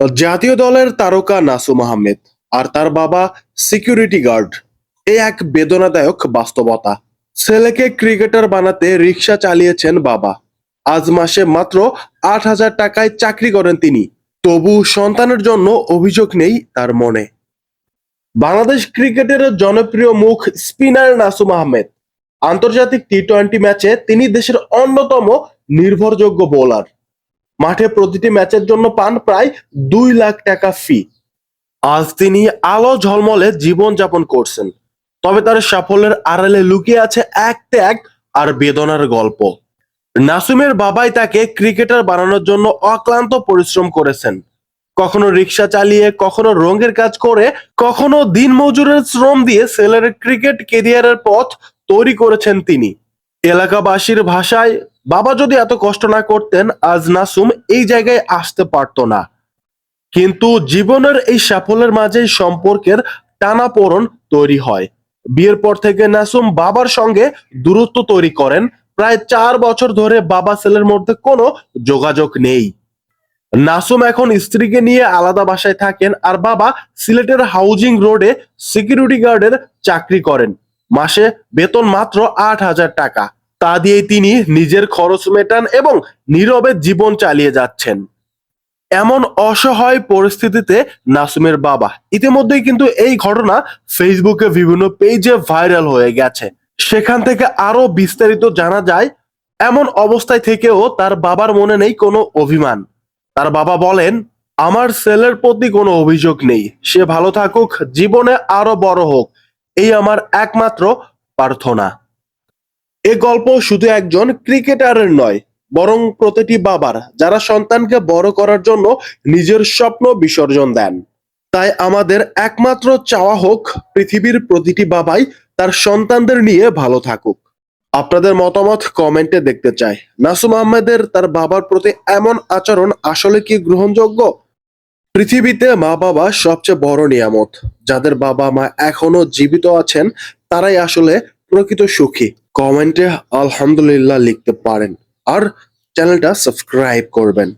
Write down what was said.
জাতীয় দলের তারকা নাসুম আহমেদ আর তার বাবা সিকিউরিটি গার্ড। এই এক বেদনাদায়ক বাস্তবতা। ছেলেকে ক্রিকেটার বানাতে রিক্সা চালিয়েছেন বাবা। আজ মাসে মাত্র আট হাজার টাকায় চাকরি করেন তিনি। তবু সন্তানের জন্য অভিযোগ নেই তার মনে। বাংলাদেশ ক্রিকেটের জনপ্রিয় মুখ স্পিনার নাসুম আহমেদ। আন্তর্জাতিক টি টোয়েন্টি ম্যাচে তিনি দেশের অন্যতম নির্ভরযোগ্য বোলার। মাঠে প্রতিটি ম্যাচের জন্য পান প্রায় দুই লাখ টাকা ফি আজ তিনি আলো ঝলমলে জীবন যাপন করছেন। তবে তার সাফল্যের আড়ালে লুকিয়ে আছে এক ত্যাগ আর বেদনার গল্প। নাসুমের বাবাই তাকে ক্রিকেটার বানানোর জন্য অক্লান্ত পরিশ্রম করেছেন। কখনো রিক্সা চালিয়ে, কখনো রঙের কাজ করে, কখনো দিন মজুরের শ্রম দিয়ে ছেলের ক্রিকেট কেরিয়ারের পথ তৈরি করেছেন তিনি। এলাকাবাসীর ভাষায় বাবা যদি এত কষ্ট না করতেন, আজ নাসুম এই জায়গায় আসতে পারতো না। কিন্তু জীবনের এই সাফল্যের মাঝে সম্পর্কের টানাপোড়ন তৈরি হয়। বিয়ের পর থেকে নাসুম বাবার সঙ্গে দূরত্ব তৈরি করেন। প্রায় চার বছর ধরে বাবা ছেলের মধ্যে কোনো যোগাযোগ নেই। নাসুম এখন স্ত্রীকে নিয়ে আলাদা বাসায় থাকেন আর বাবা সিলেটের হাউজিং রোডে সিকিউরিটি গার্ডের চাকরি করেন। মাসে বেতন মাত্র আট হাজার টাকা। তা দিয়েই তিনি নিজের খরচ মেটান এবং নীরবে জীবন চালিয়ে যাচ্ছেন। এমন অসহায় পরিস্থিতিতে নাসুমের বাবা। ইতিমধ্যেই কিন্তু এই ঘটনা ফেসবুকে বিভিন্ন পেজে ভাইরাল হয়ে গেছে। সেখান থেকে আরও বিস্তারিত জানা যায়, এমন অবস্থায় থেকেও তার বাবার মনে নেই কোনো অভিমান। তার বাবা বলেন, আমার ছেলের প্রতি কোনো অভিযোগ নেই। সে ভালো থাকুক, জীবনে আরও বড় হোক। এই আমার একমাত্র প্রার্থনা। এ গল্প শুধু একজন ক্রিকেটারের নয়, বরং প্রতিটি বাবার, যারা সন্তানকে বড় করার জন্য নিজের স্বপ্ন বিসর্জন দেন। তাই আমাদের একমাত্র চাওয়া হোক, পৃথিবীর প্রতিটি বাবাই তার সন্তানদের নিয়ে ভালো থাকুক। আপনাদের মতামত কমেন্টে দেখতে চাই। নাসুম আহমেদের তার বাবার প্রতি এমন আচরণ আসলে কি গ্রহণযোগ্য? পৃথিবীতে মা বাবা সবচেয়ে বড় নিয়ামত। যাদের বাবা মা এখনও জীবিত আছেন, তারাই আসলে প্রকৃত সুখী। কমেন্টে আলহামদুলিল্লাহ লিখতে পারেন। আর চ্যানেলটা সাবস্ক্রাইব করবেন।